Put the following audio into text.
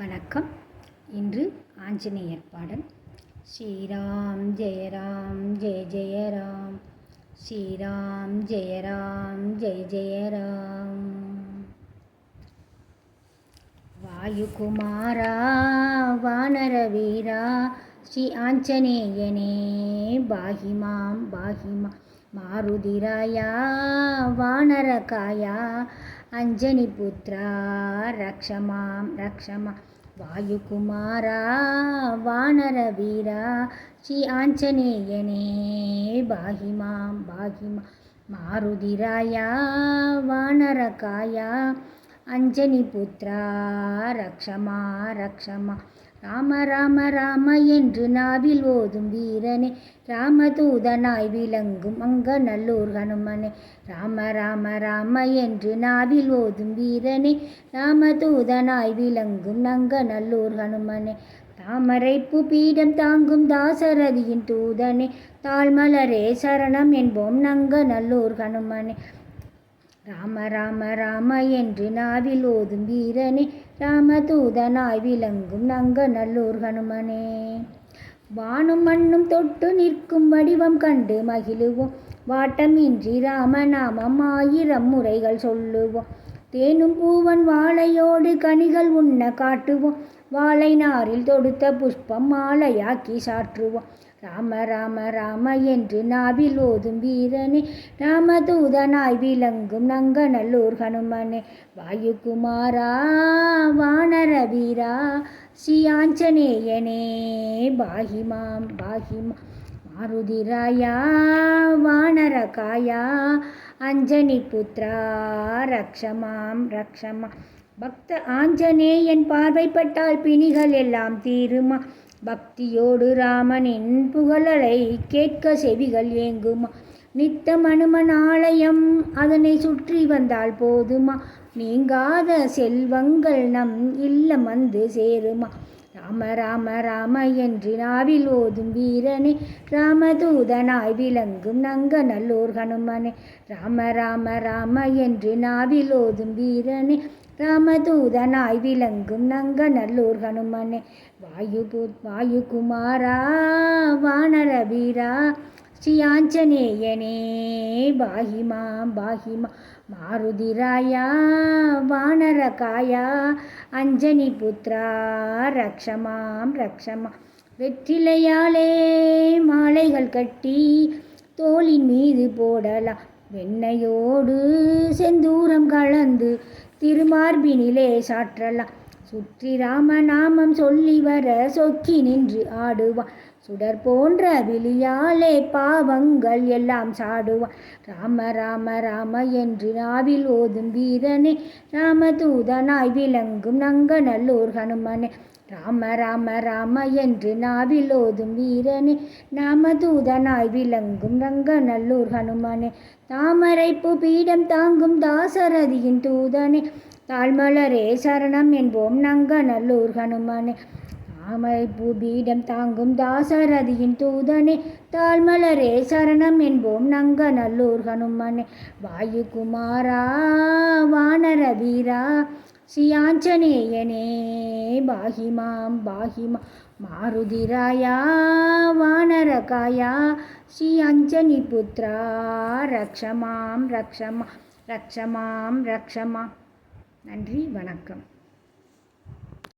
வணக்கம். இன்று ஆஞ்சநேயர் பாடல். ஸ்ரீராம் ஜெய ராம் ஜெய ஜெய ராம். ஸ்ரீராம் ஜெய ராம் ஜெய ஜெய ராம். வாயுகுமாரா வானரவீரா ஸ்ரீ ஆஞ்சநேயனே பாகிமாம் பாகிமா. மாருதிராயா வானரகாயா அஞ்சனி புத்ரா ரக்ஷமாம் ரக்ஷமா. வாயுகுமாரா வானரவீரா ஸ்ரீ ஆஞ்சநேயனே பாகிமாம் பாகிமா. மாருதிராயா வானரகாயா அஞ்சனி புத்ரா ரக்ஷமா ரக்ஷமா. ராம ராம ராம என்று நாவில் ஓதும் வீரனே. ராமதூதனாய் விளங்கும் அங்க நல்லூர் ஹனுமனே. ராம ராம ராம என்று நாவில் ஓதும் வீரனே. ராமதூதனாய் விளங்கும் நங்க நல்லூர் ஹனுமனே. தாமரைப்பு பீடம் தாங்கும் தாசரதியின் தூதனே. தாழ்மலரே சரணம் என்போம் நங்க நல்லூர் ஹனுமனே. ராம ராம ராம என்று நாவில் ஓதும் வீரனே ராமதூதனாய் விளங்கும் நங்க நல்லூர் ஹனுமனே. வானும் மண்ணும் தொட்டு நிற்கும் வடிவம் கண்டு மகிழுவோம். வாட்டமின்றி ராமநாமம் ஆயிரம் முறைகள் சொல்லுவோம். தேனும் பூவன் வாழையோடு கனிகள் உண்ண காட்டுவோம். வாழை நாரில் தொடுத்த புஷ்பம் மாலையாக்கி சாற்றுவோம். ராம ராம ராம என்று நாவில் ஓதும் வீரனே. ராமதூதனாய் விளங்கும் நங்கநல்லூர் ஹனுமனே. வாயுகுமாரா வானர வீரா ஸ்ரீ ஆஞ்சநேயனே பாகிமாம் பாகிமா. மாருதிராயா வானரகாயா அஞ்சனி புத்ரா ரக்ஷமாம் ரக்ஷமா. பக்த ஆஞ்சநேயன் பார்வைப்பட்டால் பிணிகள் எல்லாம் தீருமா. பக்தியோடு ராமனின் புகழலை கேட்க செவிகள் ஏங்குமா? நித்தம் அனுமன் ஆலயம் அதனை சுற்றி வந்தால் போதுமா? நீங்காத செல்வங்கள் நம் இல்லம் வந்து சேருமா? ராம ராம ராம என்று நாவில் ஓதும் வீரனே ராமதூதனாய் விளங்கும் நங்க நல்லூர் ஹனுமனே. ராம ராம ராம என்று நாவில் ஓதும் வீரனே ராமதூதனாய் விளங்கும் நங்க நல்லூர் ஹனுமனே. வாயு வாயுகுமாரா வானர வீரா ஸ்ரீ ஆஞ்சநேயனே பாகிமா பாகிமா மாருதிராயா வானரகாயா அஞ்சனி புத்ரா ரக்ஷமாம் ரக்ஷமா. வெற்றிலையாலே மாலைகள் கட்டி தோளின் மீது போடலாம். வெண்ணையோடு செந்தூரம் கலந்து திருமார்பினிலே சாற்றலாம். சுற்றி ராமநாமம் சொல்லி வர சொக்கி நின்று ஆடுவான். சுடர் போன்ற விழியாலே பாவங்கள் எல்லாம் சாடுவான். ராம ராம ராம என்று நாவில் ஓதும் வீரனே ராமதூதனாய் விளங்கும் நங்க நல்லூர் ஹனுமனே. ராம ராம ராம என்று நாவில் ஓதும் வீரனே நாமதூதனாய் விளங்கும் ரங்க நல்லூர் ஹனுமனே. தாமரைப்பு பீடம் தாங்கும் தாசரதியின் தூதனே தாழ்மலரே சரணம் என்போம் நங்க நல்லூர் ஹனுமனே. தாமரைப்பு பீடம் தாங்கும் தாசரதியின் தூதனே தாழ்மலரே சரணம் என்போம் நங்க நல்லூர் ஹனுமனே. வாயுகுமாரா வானர வீரா ஸ்ரீ ஆஞ்சநேயனே பாகிமாம் பாகிமா. மாருதிராயா வானரகாயா ஸ்ரீ புத்ரா ரக்ஷமாம் ரக்ஷமா ரக்ஷமாம் ரக்ஷமா. நன்றி வணக்கம்.